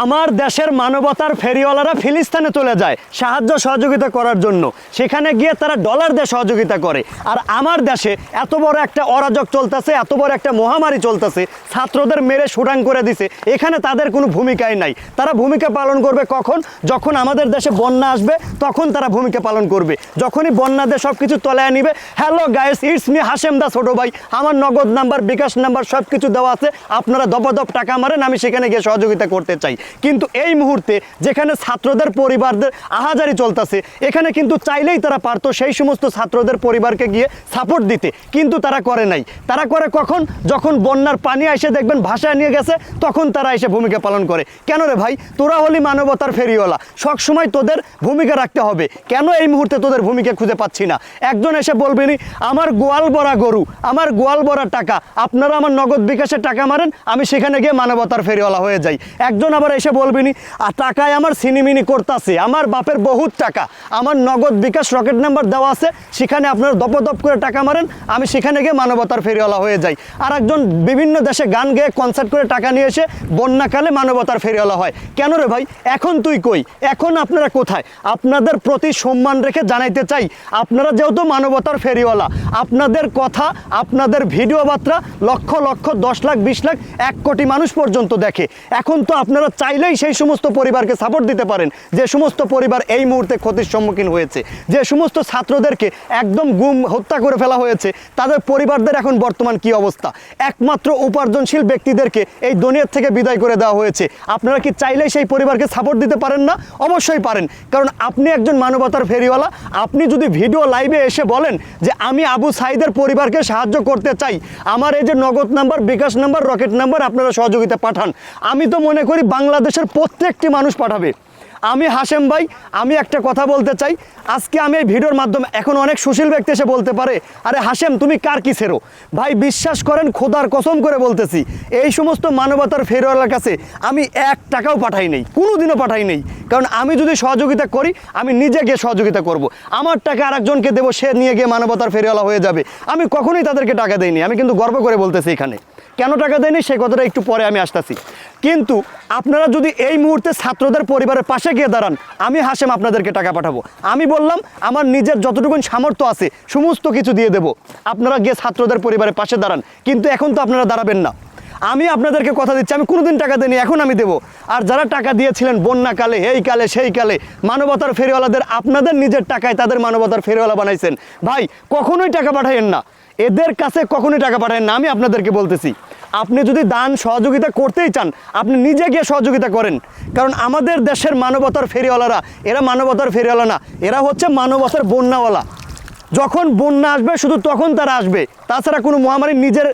আমার দেশের মানবতার ফেরিওয়ালারা ফিলিস্তানে চলে যায় সাহায্য সহযোগিতা করার জন্য। সেখানে গিয়ে তারা ডলার দিয়ে সহযোগিতা করে। আর আমার দেশে এত বড় একটা অরাজক চলতেছে, এত বড় একটা মহামারী চলতেছে, ছাত্রদের মেরে সুডাং করে দিছে। এখানে তাদের কোনো ভূমিকাই নাই। তারা ভূমিকা পালন করবে কখন? যখন আমাদের দেশে বন্যা আসবে, তখন তারা ভূমিকা পালন করবে। যখনই বন্যা দিয়ে সব কিছু তলায় নিবে hello guys it's me Hashem দা ছোটো ভাই। আমার নগদ নাম্বার, বিকাশ নাম্বার সব কিছু দেওয়া আছে। আপনারা দপদপ টাকা মারেন, আমি সেখানে গিয়ে সহযোগিতা করতে চাই। কিন্তু এই মুহূর্তে যেখানে ছাত্রদের পরিবারদের আহাজারি চলতেছে, এখানে কিন্তু চাইলেই তারা পারতো সেই সমস্ত ছাত্রদের পরিবারকে গিয়ে সাপোর্ট দিতে। কিন্তু তারা করে নাই। তারা করে কখন? যখন বন্যার পানি এসে দেখবেন ভাষায় নিয়ে গেছে, তখন তারা এসে ভূমিকা পালন করে। কেন রে ভাই? তোরা হলি মানবতার ফেরিওয়ালা। সবসময় তোদের ভূমিকা রাখতে হবে। কেন এই মুহূর্তে তোদের ভূমিকা খুঁজে পাচ্ছি না? একজন এসে বলবেনি আমার গোয়াল বড়া গরু, আমার গোয়াল বড়া টাকা, আপনারা আমার নগদ বিকাশে টাকা মারেন, আমি সেখানে গিয়ে মানবতার ফেরিওয়ালা হয়ে যাই। একজন আবার এসে বলবেনি "আর টাকায় আমার সিনিমিনি করতাছে, আমার বাপের বহুত টাকা, আমার নগদ বিকাশ রকেট নাম্বার দেওয়া আছে, সেখানে আপনারা দপ দপ করে টাকা মারেন, আমি সেখানে গিয়ে মানবতার ফেরিওয়ালা হয়ে যাই। আর একজন বিভিন্ন দেশে গান গেয়ে কনসার্ট করে টাকা নিয়ে এসে বন্যাকালে মানবতার ফেরিওয়ালা হয়। কেন রে ভাই? এখন তুই কই? এখন আপনারা কোথায়? আপনাদের প্রতি সম্মান রেখে জানাইতে চাই, আপনারা যেহেতু মানবতার ফেরিওয়ালা, আপনাদের কথা, আপনাদের ভিডিও বার্তা লক্ষ লক্ষ দশ লাখ, বিশ লাখ, এক কোটি মানুষ পর্যন্ত দেখে। এখন তো আপনারা চাইলেই সেই সমস্ত পরিবারকে সাপোর্ট দিতে পারেন। যে সমস্ত পরিবার এই মুহূর্তে ক্ষতির সম্মুখীন হয়েছে, যে সমস্ত ছাত্রদেরকে একদম গুম, হত্যা করে ফেলা হয়েছে, তাদের পরিবারদের এখন বর্তমান কি অবস্থা? একমাত্র উপার্জনশীল ব্যক্তিদেরকে এই দুনিয়ার থেকে বিদায় করে দেওয়া হয়েছে। আপনারা কি চাইলেই সেই পরিবারকে সাপোর্ট দিতে পারেন না? অবশ্যই পারেন। কারণ আপনি একজন মানবতার ফেরিওয়ালা। আপনি যদি ভিডিও লাইভে এসে বলেন যে, আমি আবু সাইদের পরিবারকে সাহায্য করতে চাই। আমার এই যে Nagad number bKash number Rocket number আপনারা সহযোগিতা পাঠান। আমি তো মনে করি বাংলাদেশের প্রত্যেকটি মানুষ পাঠাবে। আমি হাসেম ভাই, আমি একটা কথা বলতে চাই। আজকে আমি এই ভিডিওর মাধ্যমে, এখন অনেক সুশীল ব্যক্তি এসে বলতে পারে, আরে হাসেম তুমি কার কি ছেড়ো? ভাই, বিশ্বাস করেন, খোদার কসম করে বলতেছি, এই সমস্ত মানবতার ফেরওয়ালার কাছে আমি এক টাকাও পাঠাই নেই কোনো দিনও পাঠাই নেই। কারণ আমি যদি সহযোগিতা করি, আমি নিজে গিয়ে সহযোগিতা করব। আমার টাকা আরেকজনকে দেবো, সে নিয়ে গিয়ে মানবতার ফেরিওয়ালা হয়ে যাবে। আমি কখনোই তাদেরকে টাকা দেইনি, আমি কিন্তু গর্ব করে বলতেছি এখানে। কেন টাকা দেয়নি? সে কথাটা একটু পরে আমি আসতেছি। কিন্তু আপনারা যদি এই মুহূর্তে ছাত্রদের পরিবারের পাশে গিয়ে দাঁড়ান, আমি হাসেম আপনাদেরকে টাকা পাঠাবো। আমি বললাম, আমার নিজের যতটুকুন সামর্থ্য আছে, সমস্ত কিছু দিয়ে দেবো। আপনারা গিয়ে ছাত্রদের পরিবারের পাশে দাঁড়ান। কিন্তু এখন তো আপনারা দাঁড়াবেন না। আমি আপনাদেরকে কথা দিচ্ছি, আমি কোনোদিন টাকা দিইনি, এখন আমি দেবো। আর যারা টাকা দিয়েছিলেন বন্যাকালে এই কালে, সেই কালে, মানবতার ফেরিওয়ালাদের, আপনাদের নিজের টাকায় তাদের মানবতার ফেরিওয়ালা বানাইছেন। ভাই, কখনোই টাকা পাঠাইয়েন না। এদের কাছে কখনোই টাকা পাঠায়েন না, আমি আপনাদেরকে বলতেছি। আপনি যদি দান সহযোগিতা করতেই চান, আপনি নিজে গিয়ে সহযোগিতা করেন। কারণ আমাদের দেশের মানবতার ফেরিওয়ালারা, এরা মানবতার ফেরিওয়ালা না, এরা হচ্ছে মানবতার বন্যাওয়ালা। যখন বন্যা আসবে, শুধু তখন তারা আসবে। তাছাড়া কোনো মহামারী নিজের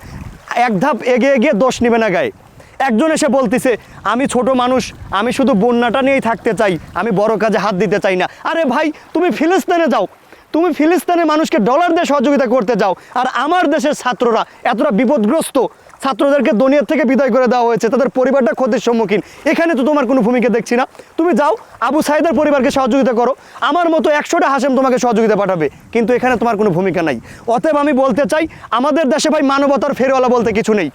এক ধাপ এগিয়ে গিয়ে দোষ নেবে না গায়ে। একজন এসে বলতেছে, আমি ছোট মানুষ, আমি শুধু বন্যাটা নিয়েই থাকতে চাই, আমি বড় কাজে হাত দিতে চাই না। আরে ভাই, তুমি ফিলিস্তিনে যাও। তুমি ফিলিস্তিনের মানুষকে ডলার দিয়ে সহযোগিতা করতে যাও আর আমার দেশের ছাত্ররা এতটা বিপদগ্রস্ত, ছাত্রদেরকে দুনিয়ার থেকে বিদায় করে দেওয়া হয়েছে, তাদের পরিবারটা ক্ষতির সম্মুখীন। এখানে তো তোমার কোনো ভূমিকা দেখছি না। তুমি যাও, আবু সাইদের পরিবারকে সহযোগিতা করো, আমার মতো একশোটা হাসেম তোমাকে সহযোগিতা পাঠাবে, কিন্তু এখানে তোমার কোনো ভূমিকা নাই। অতএব আমি বলতে চাই, আমাদের দেশে ভাই মানবতার ফেরওয়ালা বলতে কিছু নেই।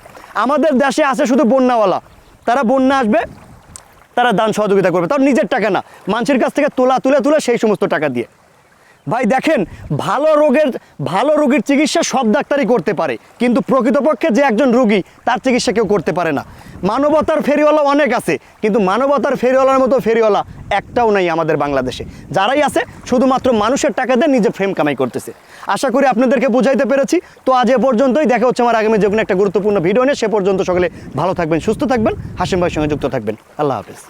আমাদের দেশে আছে শুধু বন্যাওয়ালা। তারা বন্যা আসবে, তারা দান সহযোগিতা করবে, তার নিজের টাকা না। মানুষের কাছ থেকে তোলা, তুলে তুলে সেই সমস্ত টাকা দিয়ে। ভাই দেখেন, ভালো রোগের, ভালো রোগীর চিকিৎসা সব ডাক্তারই করতে পারে, কিন্তু প্রকৃতপক্ষে যে একজন রোগী, তার চিকিৎসা কেউ করতে পারে না। মানবতার ফেরিওয়ালা অনেক আছে, কিন্তু মানবতার ফেরিওয়ালার মতো ফেরিওয়ালা একটাও নাই আমাদের বাংলাদেশে। যারাই আছে, শুধুমাত্র মানুষের টাকা দিয়ে নিজে ফ্রেম কামাই করতেছে। আশা করি আপনাদেরকে বুঝাইতে পেরেছি। তো আজ এ পর্যন্তই, দেখা হচ্ছে আমার আগামী কোনো একটা গুরুত্বপূর্ণ ভিডিও নিয়ে। সে পর্যন্ত সকলে ভালো থাকবেন, সুস্থ থাকবেন হাসিম ভাইয়ের সঙ্গে যুক্ত থাকবেন। আল্লাহ হাফেজ।